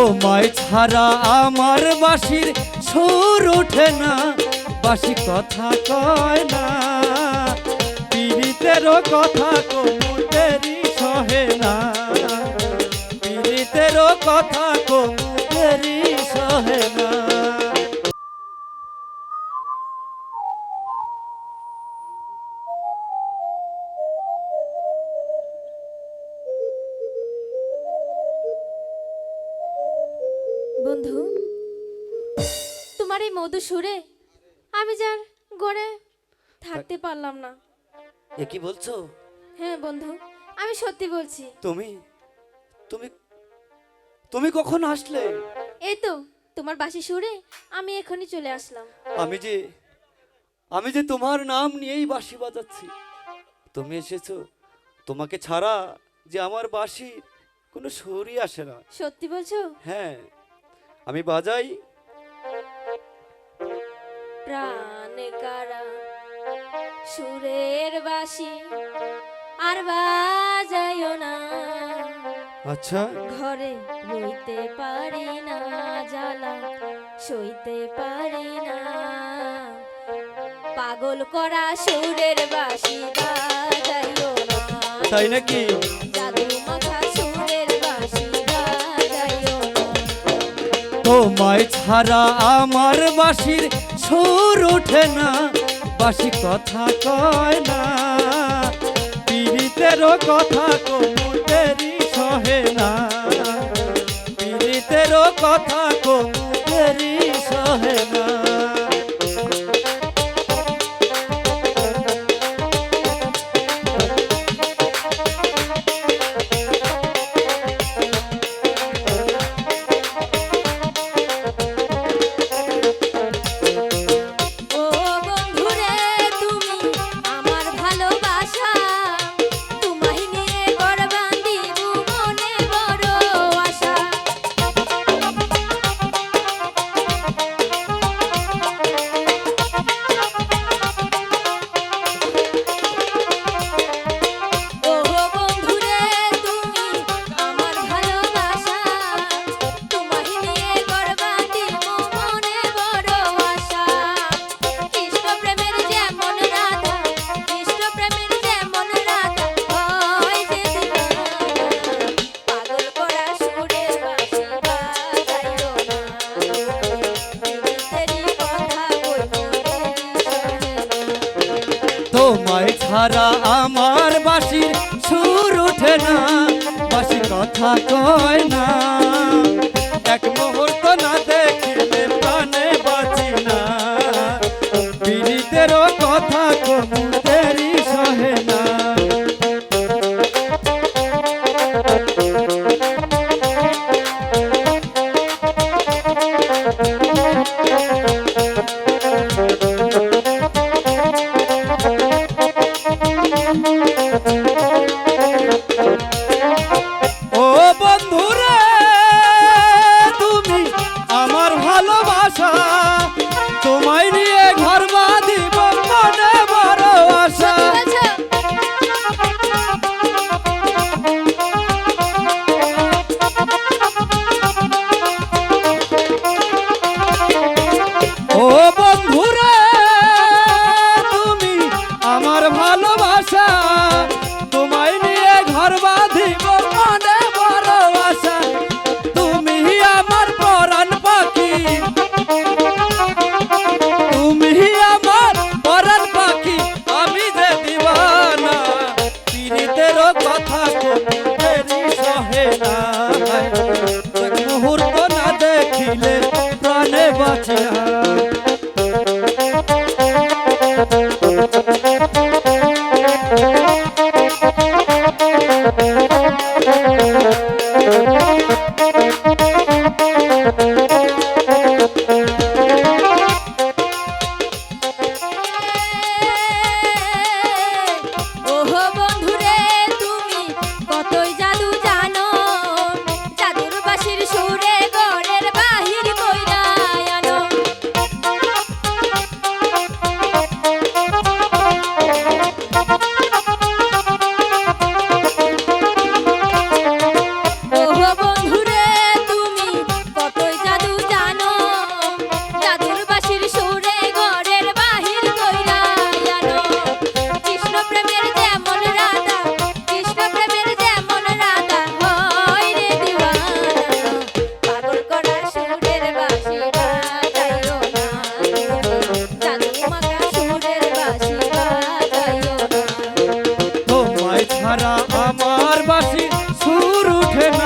তোমায় ছাড়া আমার বাসির সুর ওঠে না। বাসি কথা কয় না। পীড়িতেরও কথা কোমুটেরই এই মধু সুরে আমি যার গড়ে থাকতে পারলাম না। এ কি বলছো? হ্যাঁ বন্ধু আমি সত্যি বলছি। তুমি তুমি তুমি কখন আসলে? এই তো তোমার বাসি সুরে আমি এখনই চলে আসলাম। আমি যে আমি যে তোমার নাম নিয়েই বাঁশি বাজাচ্ছি। তুমি এসেছ তোমাকে ছাড়া যে আমার বাঁশি কোনো সুরই আসে না। সত্যি বলছো? হ্যাঁ আমি বাজাই প্রাণ কারা? সুরের বাসি আর বাজাইও না। আচ্ছা। ঘরে রইতে পারি না জ্বালা সইতে পারি না। পাগল করা সুরের বাসি বাজাইও না। তাই নাকি? তোমায় ছাড়া আমার বাসির সুর ওঠে না বাসি কথা কয় না। পীড়িতেরও কথা কোমুটেরই সহে না, পীড়িতেরও কথা কোমুটেরই তারা আমার বাসির সুর ওঠে না বাসি কথা কয় না। এক মুহূর্ত না দেখিলে প্রাণে বাঁচি না। পীড়িতেরও কথা কমু জীবনে বাঁচিয়া সুর উঠে